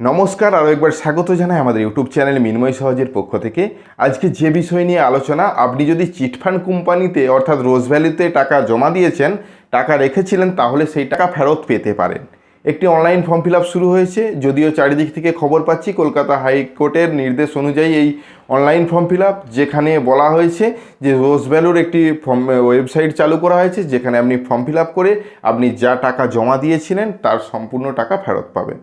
নমস্কার আরও একবার স্বাগত জানাই আমাদের ইউটিউব চ্যানেল মিনময় সহজের পক্ষ থেকে। আজকে যে বিষয় নিয়ে আলোচনা, আপনি যদি চিটফান্ড কোম্পানিতে, অর্থাৎ রোজ ভ্যালিতে টাকা জমা দিয়েছেন, টাকা রেখেছিলেন, তাহলে সেই টাকা ফেরত পেতে পারেন। একটি অনলাইন ফর্ম ফিল শুরু হয়েছে, যদিও চারিদিক থেকে খবর পাচ্ছি, কলকাতা হাইকোর্টের নির্দেশ অনুযায়ী এই অনলাইন ফর্ম ফিল যেখানে বলা হয়েছে যে রোজ ভ্যালুর একটি ফর্ম, ওয়েবসাইট চালু করা হয়েছে, যেখানে আপনি ফর্ম ফিল করে আপনি যা টাকা জমা দিয়েছিলেন, তার সম্পূর্ণ টাকা ফেরত পাবেন।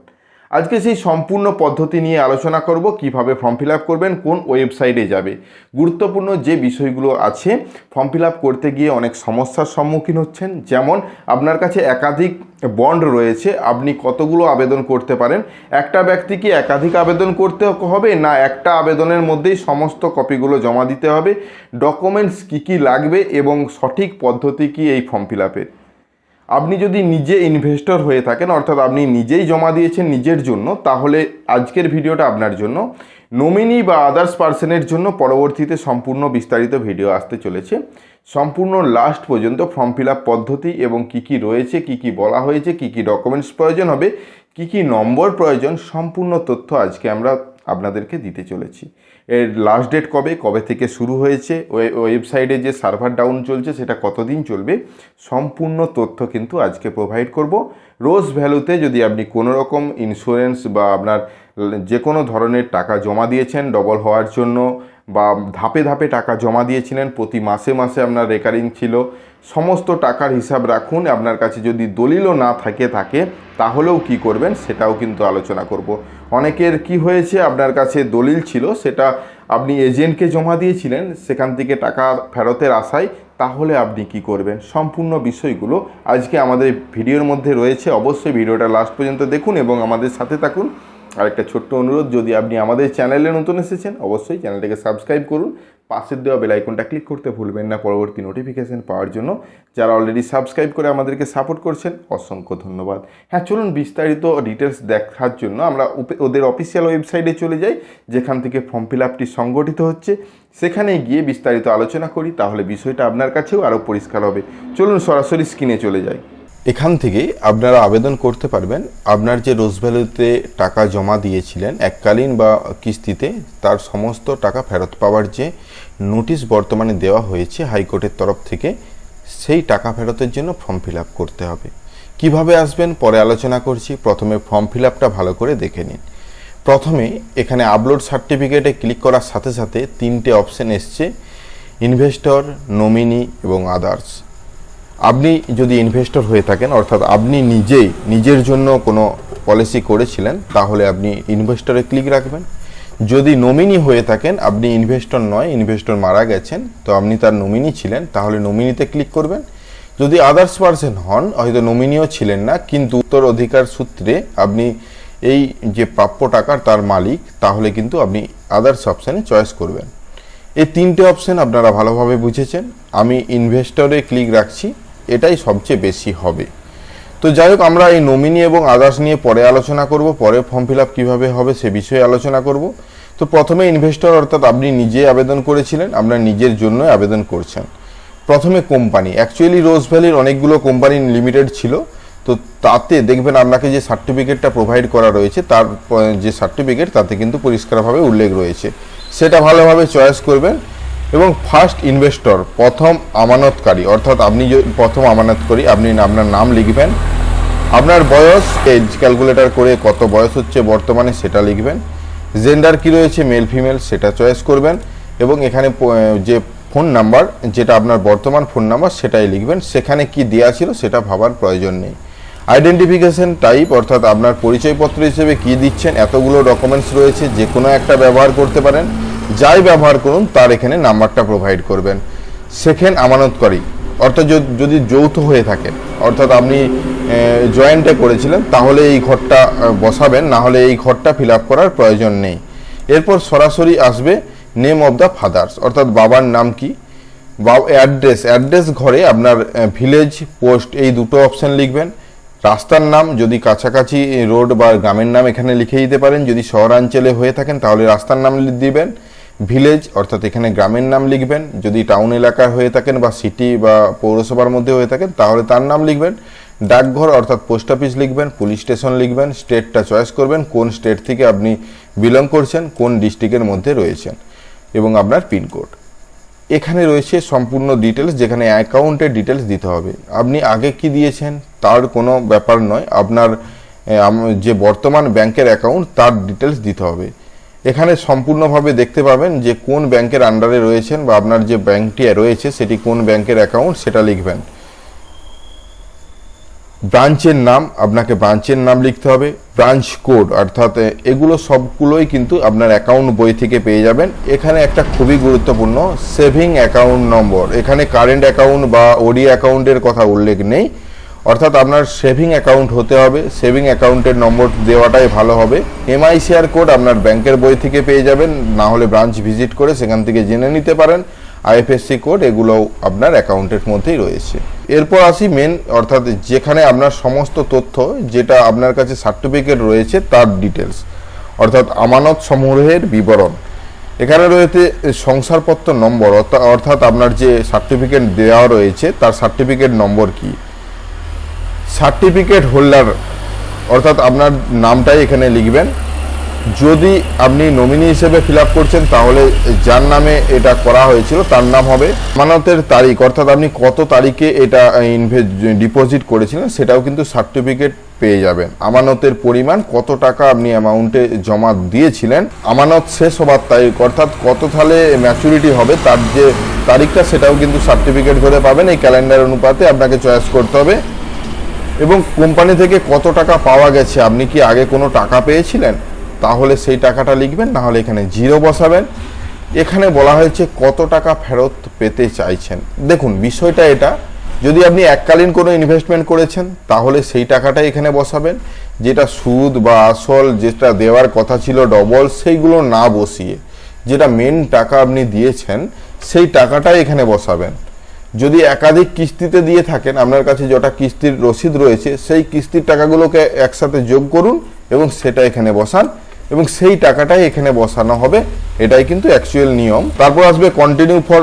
আজকে সেই সম্পূর্ণ পদ্ধতি নিয়ে আলোচনা করব, কীভাবে ফর্ম ফিল করবেন, কোন ওয়েবসাইটে যাবে। গুরুত্বপূর্ণ যে বিষয়গুলো আছে ফর্ম ফিল করতে গিয়ে অনেক সমস্যার সম্মুখীন হচ্ছেন। যেমন, আপনার কাছে একাধিক বন্ড রয়েছে, আপনি কতগুলো আবেদন করতে পারেন। একটা ব্যক্তি কি একাধিক আবেদন করতে হবে না একটা আবেদনের মধ্যেই সমস্ত কপিগুলো জমা দিতে হবে। ডকুমেন্টস কী কী লাগবে এবং সঠিক পদ্ধতি কি এই ফর্ম ফিল আপনি যদি নিজে ইনভেস্টর হয়ে থাকেন, অর্থাৎ আপনি নিজেই জমা দিয়েছেন নিজের জন্য, তাহলে আজকের ভিডিওটা আপনার জন্য। নমিনি বা আদার্স পার্সনের জন্য পরবর্তীতে সম্পূর্ণ বিস্তারিত ভিডিও আসতে চলেছে। সম্পূর্ণ লাস্ট পর্যন্ত ফর্ম ফিল পদ্ধতি এবং কি কি রয়েছে, কি কি বলা হয়েছে, কি কি ডকুমেন্টস প্রয়োজন হবে, কি কি নম্বর প্রয়োজন, সম্পূর্ণ তথ্য আজকে আমরা আপনাদেরকে দিতে চলেছি। এর লাস্ট ডেট কবে? কবে থেকে শুরু হয়েছে? ওয়ে- ওয়েবসাইটে যে সার্ভার ডাউন চলছে, সেটা কতদিন চলবে? সম্পূর্ণ তথ্য কিন্তু আজকে প্রোভাইড করব। রোজ ভ্যালুতে যদি আপনি কোনো রকম ইন্স্যুরেন্স বা আপনার যে কোনো ধরনের টাকা জমা দিয়েছেন ডবল হওয়ার জন্য বা ধাপে ধাপে টাকা জমা দিয়েছিলেন, প্রতি মাসে মাসে আপনার রেকারিং ছিল, সমস্ত টাকার হিসাব রাখুন, আপনার কাছে যদি দলিলও না থাকে থাকে, তাহলেও কি করবেন সেটাও কিন্তু আলোচনা করব। অনেকের কি হয়েছে, আপনার কাছে দলিল ছিল, সেটা আপনি এজেন্টকে জমা দিয়েছিলেন, সেখান থেকে টাকা ফেরতের আশায়, তাহলে আপনি কি করবেন? সম্পূর্ণ বিষয়গুলো আজকে আমাদের ভিডিওর মধ্যে রয়েছে, অবশ্যই ভিডিওটা লাস্ট পর্যন্ত দেখুন এবং আমাদের সাথে থাকুন। আর একটা ছোট্ট অনুরোধ, যদি আপনি আমাদের চ্যানেলে নতুন এসেছেন, অবশ্যই চ্যানেলটাকে সাবস্ক্রাইব করুন। পাশের দেওয়া বেল আইকনটা ক্লিক করতে ভুলবেন না পরবর্তী নোটিফিকেশন পাওয়ার জন্য। যারা অলরেডি সাবস্ক্রাইব করে আমাদেরকে সাপোর্ট করছেন, অসংখ্য ধন্যবাদ। হ্যাঁ চলুন বিস্তারিত ডিটেলস দেখার জন্য আমরা ওদের অফিসিয়াল ওয়েবসাইটে চলে যাই, যেখান থেকে ফর্ম ফিল আপটি সংগঠিত হচ্ছে। সেখানে গিয়ে বিস্তারিত আলোচনা করি, তাহলে বিষয়টা আপনার কাছেও আরও পরিষ্কার হবে। চলুন সরাসরি স্ক্রিনে চলে যাই। এখান থেকে আপনারা আবেদন করতে পারবেন। আপনার যে রোজ ভ্যালুতে টাকা জমা দিয়েছিলেন, এককালীন বা কিস্তিতে, তার সমস্ত টাকা ফেরত পাওয়ার যে নোটিশ বর্তমানে দেওয়া হয়েছে হাইকোর্টের তরফ থেকে, সেই টাকা ফেরতের জন্য ফর্ম ফিল আপ করতে হবে। কীভাবে আসবেন পরে আলোচনা করছি। প্রথমে ফর্ম ফিল আপটা ভালো করে দেখে নিন। প্রথমে এখানে আপলোড সার্টিফিকেটে ক্লিক করার সাথে সাথে তিনটে অপশন এসছে, ইনভেস্টর, নমিনি এবং আদার্স। আপনি যদি ইনভেস্টর হয়ে থাকেন, অর্থাৎ আপনি নিজেই নিজের জন্য কোনো পলিসি করেছিলেন, তাহলে আপনি ইনভেস্টরে ক্লিক রাখবেন। যদি নমিনি হয়ে থাকেন, আপনি ইনভেস্টর নয় ইনভেস্টর মারা গেছেন, তো আপনি তার নমিনি ছিলেন, তাহলে নমিনিতে ক্লিক করবেন। যদি আদার্স পার্সন হন, হয়তো নমিনিও ছিলেন না, কিন্তু উত্তর অধিকার সূত্রে আপনি এই যে প্রাপ্য টাকার তার মালিক, তাহলে কিন্তু আপনি আদার্স অপশানে চয়েস করবেন। এই তিনটে অপশান আপনারা ভালোভাবে বুঝেছেন। আমি ইনভেস্টরে ক্লিক রাখছি। এটাই সবচেয়ে বেশি হবে। তো যাই হোক আমরা এই নমিনি এবং আদার্স নিয়ে পরে আলোচনা করব, পরে ফর্ম ফিল আপ কীভাবে হবে সে বিষয়ে আলোচনা করব। তো প্রথমে ইনভেস্টর অর্থাৎ আপনি নিজে আবেদন করেছিলেন, আপনার নিজের জন্য আবেদন করছেন। প্রথমে কোম্পানি অ্যাকচুয়ালি রোজ ভ্যালির অনেকগুলো কোম্পানি লিমিটেড ছিল। তো তাতে দেখবেন আপনাকে যে সার্টিফিকেটটা প্রোভাইড করা রয়েছে, তার যে সার্টিফিকেট তাতে কিন্তু পরিষ্কারভাবে উল্লেখ রয়েছে। সেটা ভালোভাবে চয়েস করবেন। এবং ফার্স্ট ইনভেস্টর প্রথম আমানতকারী, অর্থাৎ আপনি প্রথম আমানতকারী আপনি আপনার নাম লিখবেন। আপনার বয়স এজ ক্যালকুলেটর করে কত বয়স হচ্ছে বর্তমানে সেটা লিখবেন। জেন্ডার কি রয়েছে মেল ফিমেল সেটা চয়েস করবেন। এবং এখানে যে ফোন নাম্বার যেটা আপনার বর্তমান ফোন নাম্বার সেটাই লিখবেন। সেখানে কি দেওয়া ছিল, সেটা ভাবার প্রয়োজন নেই। আইডেন্টিফিকেশন টাইপ অর্থাৎ আপনার পরিচয়পত্র হিসেবে কি দিচ্ছেন, এতগুলো ডকুমেন্টস রয়েছে যে কোনো একটা ব্যবহার করতে পারেন। যাই ব্যবহার করুন, তার এখানে নাম্বারটা প্রোভাইড করবেন। সেকেন্ড আমানতকারী। অর্থাৎ যদি- যৌথ হয়ে থাকে, অর্থাৎ আপনি জয়েন্টে করেছিলেন, তাহলে এই ঘরটা বসাবেন, না হলে এই ঘরটা ফিল করার প্রয়োজন নেই। এরপর সরাসরি আসবে নেম অফ দ্য ফাদার্স অর্থাৎ বাবার নাম কি? বা অ্যাড্রেস অ্যাড্রেস ঘরে আপনার ভিলেজ পোস্ট এই দুটো অপশন লিখবেন। রাস্তার নাম, যদি কাছাকাছি রোড বা গ্রামের নাম এখানে লিখে দিতে পারেন। যদি শহরাঞ্চলে হয়ে থাকেন, তাহলে রাস্তার নাম দিবেন। ভিলেজ অর্থাৎ এখানে গ্রামের নাম লিখবেন। যদি টাউন এলাকার হয়ে থাকেন বা সিটি বা পৌরসভার মধ্যে হয়ে থাকেন, তাহলে তার নাম লিখবেন। ডাকঘর, অর্থাৎ পোস্ট অফিস লিখবেন পুলিশ স্টেশন লিখবেন স্টেটটা চয়েস করবেন, কোন স্টেট থেকে আপনি বিলং করছেন, কোন ডিস্ট্রিক্টের মধ্যে রয়েছেন, এবং আপনার পিনকোড এখানে রয়েছে সম্পূর্ণ ডিটেলস যেখানে অ্যাকাউন্টের ডিটেলস দিতে হবে। আপনি আগে কি দিয়েছেন, তার কোনো ব্যাপার নয়। আপনার যে বর্তমান ব্যাংকের অ্যাকাউন্ট তার ডিটেলস দিতে হবে। এখানে সম্পূর্ণভাবে দেখতে পাবেন যে কোন ব্যাংকের আন্ডারে রয়েছেন বা আপনার যে ব্যাংকটি রয়েছে, সেটি কোন ব্যাংকের অ্যাকাউন্ট সেটা লিখবেন। ব্রাঞ্চের নাম, আপনাকে ব্রাঞ্চের নাম লিখতে হবে, ব্রাঞ্চ কোড, অর্থাৎ এগুলো সবগুলোই কিন্তু আপনার অ্যাকাউন্ট বই থেকে পেয়ে যাবেন। এখানে একটা খুবই গুরুত্বপূর্ণ সেভিং অ্যাকাউন্ট নম্বর এখানে কারেন্ট অ্যাকাউন্ট বা ওডি অ্যাকাউন্টের কথা উল্লেখ নেই। অর্থাৎ আপনার সেভিং অ্যাকাউন্ট হতে হবে সেভিং অ্যাকাউন্টের নম্বর দেওয়াটাই ভালো হবে। এমআইসিআর কোড আপনার ব্যাংকের বই থেকে পেয়ে যাবেন, না হলে ব্রাঞ্চ ভিজিট করে সেখান থেকে জেনে নিতে পারেন। আইএফএসসি কোড এগুলোও আপনার অ্যাকাউন্টের মধ্যেই রয়েছে। এরপর আসি মেন অর্থাৎ যেখানে আপনার সমস্ত তথ্য, যেটা আপনার কাছে সার্টিফিকেট রয়েছে, তার ডিটেলস অর্থাৎ আমানত সমূহের বিবরণ। এখানে রয়েছে সংসারপত্র নম্বর, অর্থা- অর্থাৎ আপনার যে সার্টিফিকেট দেওয়া রয়েছে, তার সার্টিফিকেট নম্বর কি? সার্টিফিকেট হোল্ডার, অর্থাৎ আপনার নামটাই এখানে লিখবেন। যদি আপনি নমিনি হিসেবে ফিল করছেন, তাহলে যার নামে এটা করা হয়েছিল, তার নাম হবে আমানতের তারিখ, অর্থাৎ আপনি কত তারিখে এটা ডিপোজিট করেছিলেন, সেটাও কিন্তু সার্টিফিকেট পেয়ে যাবেন। আমানতের পরিমাণ, কত টাকা আপনি অ্যামাউন্টে জমা দিয়েছিলেন, আমানত শেষ হবার তারিখ, অর্থাৎ কত সালে ম্যাচুরিটি হবে, তার যে তারিখটা, সেটাও কিন্তু সার্টিফিকেট ধরে পাবেন। এই ক্যালেন্ডার অনুপাতে আপনাকে চয়েস করতে হবে। এবং কোম্পানি থেকে কত টাকা পাওয়া গেছে, আপনি কি আগে কোনো টাকা পেয়েছিলেন? তাহলে সেই টাকাটা লিখবেন, না হলে এখানে জিরো বসাবেন। এখানে বলা হয়েছে কত টাকা ফেরত পেতে চাইছেন। দেখুন, বিষয়টা এটা, যদি আপনি এককালীন কোনো ইনভেস্টমেন্ট করেছেন, তাহলে সেই টাকাটাই এখানে বসাবেন। যেটা সুদ বা আসল যেটা দেওয়ার কথা ছিল ডবল সেইগুলো না বসিয়ে, যেটা মেন টাকা আপনি দিয়েছেন, সেই টাকাটাই এখানে বসাবেন। যদি একাধিক কিস্তিতে দিয়ে থাকেন, আপনার কাছে যেটা কিস্তির রসিদ রয়েছে, সেই কিস্তির টাকাগুলোকে একসাথে যোগ করুন এবং সেটা এখানে বসান এবং সেই টাকাটাই এখানে বসানো হবে। এটাই কিন্তু অ্যাকচুয়াল নিয়ম। তারপর আসবে কন্টিনিউ ফর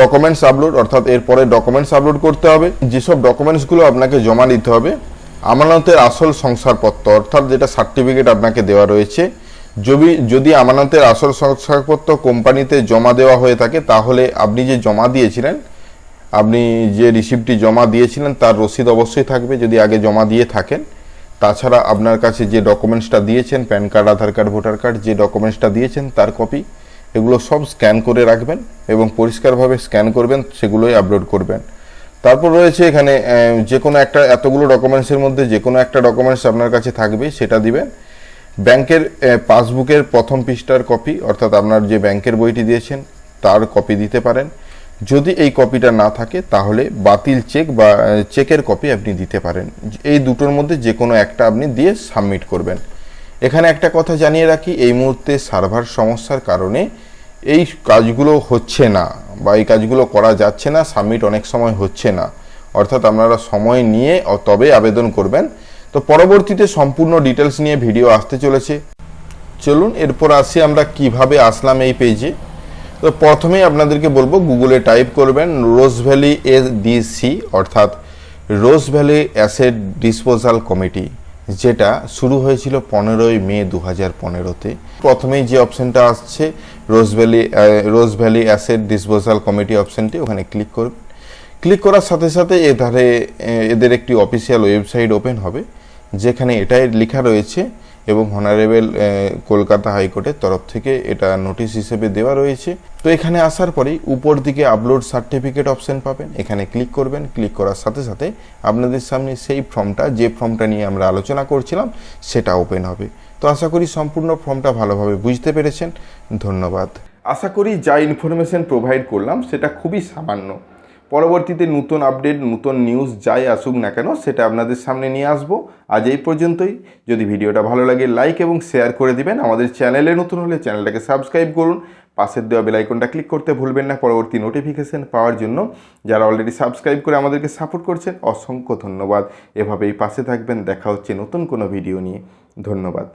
ডকুমেন্টস আপলোড অর্থাৎ এরপরে ডকুমেন্টস আপলোড করতে হবে। যেসব ডকুমেন্টসগুলো আপনাকে জমা দিতে হবে, আমানতের আসল সংসারপত্র অর্থাৎ যেটা সার্টিফিকেট আপনাকে দেওয়া রয়েছে, যদি যদি আমানতের আসল সংসারপত্র কোম্পানিতে জমা দেওয়া হয়ে থাকে, তাহলে আপনি যে জমা দিয়েছিলেন আপনি যে রিসিপ্টটি জমা দিয়েছিলেন, তার রসিদ অবশ্যই থাকবে। যদি আগে জমা দিয়ে থাকেন, তাছাড়া আপনার কাছে যে ডকুমেন্টসটা দিয়েছেন PAN card Aadhaar card voter card যে ডকুমেন্টসটা দিয়েছেন, তার কপি এগুলো সব স্ক্যান করে রাখবেন এবং পরিষ্কারভাবে স্ক্যান করবেন, সেগুলোই আপলোড করবেন। তারপর রয়েছে এখানে যে কোনো একটা, এতগুলো ডকুমেন্টসের মধ্যে যে কোনো একটা ডকুমেন্টস আপনার কাছে থাকবে, সেটা দিবেন। ব্যাংকের পাসবুকের প্রথম পৃষ্ঠার কপি অর্থাৎ আপনার যে ব্যাংকের বইটি দিয়েছেন, তার কপি দিতে পারেন। যদি এই কপিটা না থাকে, তাহলে বাতিল চেক বা চেকের কপি আপনি দিতে পারেন। এই দুটোর মধ্যে যে কোনো একটা আপনি দিয়ে সাবমিট করবেন। এখানে একটা কথা জানিয়ে রাখি, এই মুহূর্তে সার্ভার সমস্যার কারণে এই কাজগুলো হচ্ছে না বা এই কাজগুলো করা যাচ্ছে না সাবমিট অনেক সময় হচ্ছে না। অর্থাৎ আপনারা সময় নিয়ে তবে আবেদন করবেন। তো পরবর্তীতে সম্পূর্ণ ডিটেলস নিয়ে ভিডিও আসতে চলেছে। চলুন, এরপর আসি আমরা কীভাবে আসলাম এই পেজে তো প্রথমেই আপনাদেরকে বলব গুগলে টাইপ করবেন রোজ ভ্যালি এসডিসি অর্থাৎ Rose Valley asset disposal committee যেটা শুরু হয়েছিল পনেরোই মে দু হাজার পনেরোতে। প্রথমেই যে অপশনটা আসছে Rose Valley Rose Valley asset disposal committee অপশনটি ওখানে ক্লিক করবেন। ক্লিক করার সাথে সাথে এধারে এদের একটি অফিসিয়াল ওয়েবসাইট ওপেন হবে, যেখানে এটাই লেখা রয়েছে এবং হনারেবল কলকাতা হাইকোর্টের তরফ থেকে এটা নোটিশ হিসেবে দেওয়া রয়েছে। তো এখানে আসার পরেই উপর দিকে আপলোড সার্টিফিকেট অপশন পাবেন। এখানে ক্লিক করবেন। ক্লিক করার সাথে সাথে আপনাদের সামনে সেই ফর্মটা যে ফর্মটা নিয়ে আমরা আলোচনা করছিলাম, সেটা ওপেন হবে। তো আশা করি সম্পূর্ণ ফর্মটা ভালোভাবে বুঝতে পেরেছেন। ধন্যবাদ। আশা করি যা ইনফরমেশন প্রোভাইড করলাম, সেটা খুবই সামান্য। পরবর্তীতে নতুন আপডেট নতুন নিউজ যাই আসুক না কেন, সেটা আপনাদের সামনে নিয়ে আসব। আজ এই পর্যন্তই। যদি ভিডিওটা ভালো লাগে লাইক এবং শেয়ার করে দিবেন। আমাদের চ্যানেলে নতুন হলে চ্যানেলটাকে সাবস্ক্রাইব করুন। পাশের দেওয়া বেল আইকনটা ক্লিক করতে ভুলবেন না পরবর্তী নোটিফিকেশন পাওয়ার জন্য। যারা অলরেডি সাবস্ক্রাইব করে আমাদেরকে সাপোর্ট করছেন, অসংখ্য ধন্যবাদ। এভাবেই পাশে থাকবেন। দেখা হচ্ছে নতুন কোনো ভিডিও নিয়ে। ধন্যবাদ।